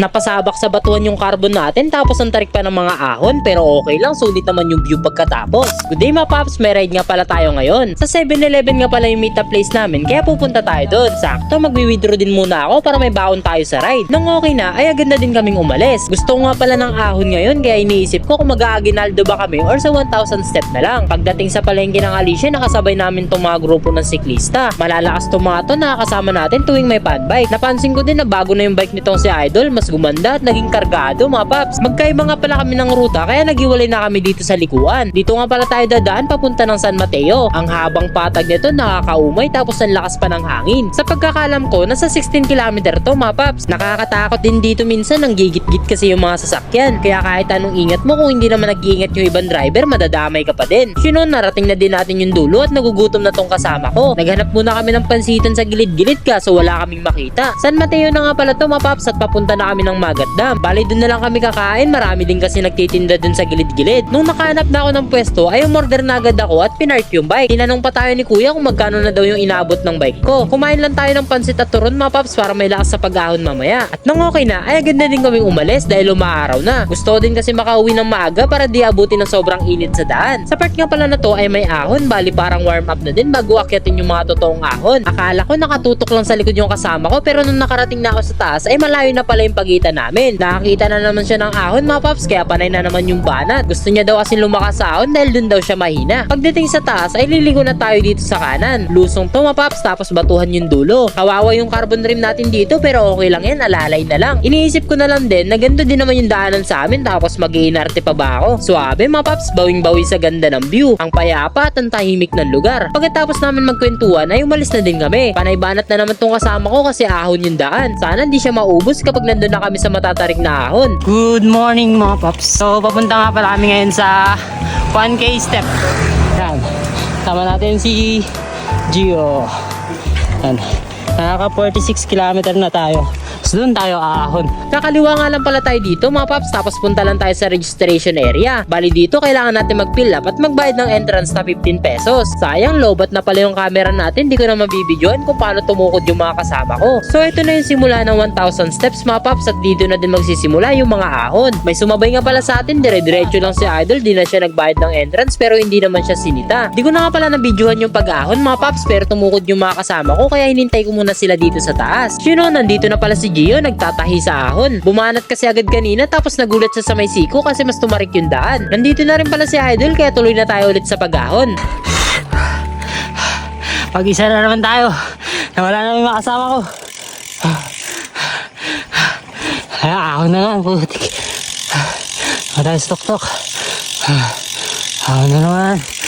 Napasabak sa batuan yung carbon natin tapos ang tarik pa ng mga ahon pero okay lang sulit naman yung view pagkatapos. Good day mga paps, may ride nga pala tayo ngayon. Sa 7-Eleven nga pala yung meetup place namin kaya pupunta tayo doon. Sakto magwi-withdraw din muna ako para may baon tayo sa ride. Nang okay na ay agad na din kaming umalis. Gusto nga pala ng ahon ngayon kaya iniisip ko kung mag-aaginaldo ba kami or sa 1,000 step na lang. Pagdating sa palengke ng Alicia nakasabay namin tong mga grupo ng siklista. Malalakas tong mga to nakakasama natin tuwing may fan bike. Napansin ko din na bago na yung bike nitong si Idol, mas gumanda at naging kargado mga paps. Magkaiba nga pala kami ng ruta kaya nagiwalay na kami dito sa likuan. Dito nga pala tayo dadaan papunta ng San Mateo. Ang habang patag nito nakakaumay tapos ang lakas pa ng hangin. Sa pagkakalam ko, nasa 16 km to mga paps. Nakakatakot din dito minsan ang gigit-git kasi yung mga sasakyan. Kaya kahit anong ingat mo kung hindi naman nag-iingat yung ibang driver, madadamay ka pa din. Sino, narating na din natin yung dulo at nagugutom na tong kasama ko. Naghanap muna kami ng pansitan sa gilid-gilid kaso wala kaming makita. San Mateo na nga pala to mga paps at papunta na kami ng Magat Dam. Bali doon na lang kami kakain, marami din kasi nagtitinda dun sa gilid-gilid. Nung nakahanap na ako ng pwesto ay umorder na agad ako at pinark yung bike. Tinanong pa tayo ni kuya kung magkano na daw yung inabot ng bike ko. Kumain lang tayo ng pansit at turon mga paps para may lakas sa pag-ahon mamaya. At nang okay na ay agad na din kaming umalis dahil umaaraw na. Gusto din kasi makauwi ng maaga para di abutin ng sobrang init sa daan. Sa part nga pala na to ay may ahon, bali parang warm up na din bago akyatin yung mga totoong ahon. Akala ko nakatutok lang sa likod yung kasama ko pero nung nakarating na ako sa taas ay malayo na pala yung pagitan namin. Nakakita na naman siya ng ahon mga paps kaya panay na naman yung banat. Gusto niya daw kasi lumakas sa ahon dahil dun daw siya mahina. Pagdating sa taas ay liliko na tayo dito sa kanan. Lusong to mga paps tapos batuhan yung dulo. Kawawa yung carbon rim natin dito pero okay lang yan, alalay na lang. Iniisip ko na lang din na ganito din naman yung daanan sa amin tapos mag pa ba ako. Suabe mga paps, bawing-bawi sa ganda ng view. Ang payapa at ang tahimik ng lugar. Pagkatapos namin magkwentuhan ay umalis na din kami. Panay banat na naman tong kasama ko kasi ahon yung daan. Sana hindi siya maubos kapag nandun na kami sa matatarik na ahon. Good morning mga paps. So papunta nga pala kami ngayon sa 1K step. Yan. Tama natin si Gio. Yan. Nakaka 46 km na tayo. So doon tayo aahon. Kakaliwa nga lang pala tayo dito mga paps tapos punta lang tayo sa registration area. Bali dito kailangan natin mag-fill up at magbayad ng entrance na 15 pesos. Sayang lobat na pala yung camera natin, di ko na mabibidyoan kung paano tumukod yung mga kasama ko. So ito na yung simula ng 1,000 steps mga paps at dito na din magsisimula yung mga ahon. May sumabay nga pala sa atin, dire-diretso lang si Idol, di na siya nagbayad ng entrance pero hindi naman siya sinita. Di ko na nga pala nabidyohan yung pag-ahon mga paps pero tumukod yung mga kasama ko kaya hinintay ko muna sila dito sa taas. Sino, nandito na pala si Gio, nagtatahi sa ahon. Bumanat kasi agad kanina tapos nagulat siya sa may siko kasi mas tumarik yung daan. Nandito na rin pala si Idol kaya tuloy na tayo ulit sa pag-ahon. Pag-isa na naman tayo. Nawala na yung mga kasama ko. Ay, ahon na nga. Putik. Wala sa tuktok. Ahon na naman.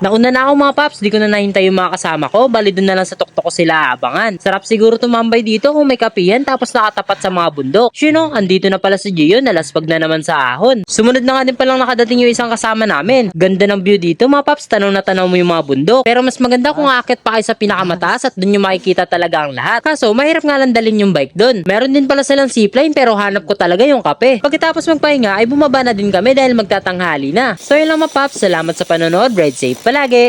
Nauna na ako mga paps, di ko na nahintay yung mga kasama ko, bali doon na lang sa tuktok ko sila abangan. Sarap siguro tumambay dito kung may kapiyan tapos nakatapat sa mga bundok. Sino, andito na pala si Gio, nalaspag na naman sa ahon. Sumunod na nga din palang nakadating yung isang kasama namin. Ganda ng view dito mga paps, tanaw na tanaw mo yung mga bundok. Pero mas maganda kung aakit pa kayo sa pinakamataas at doon yung makikita talaga ang lahat. Kaso, mahirap nga lang dalhin yung bike doon. Meron din pala silang zipline pero hanap ko talaga yung kape. Pagkatapos magpahinga ay bumaba na din kami dahil magtatanghali na. So yun lang mga paps, salamat sa panonood, ride safe Hola, ¿qué?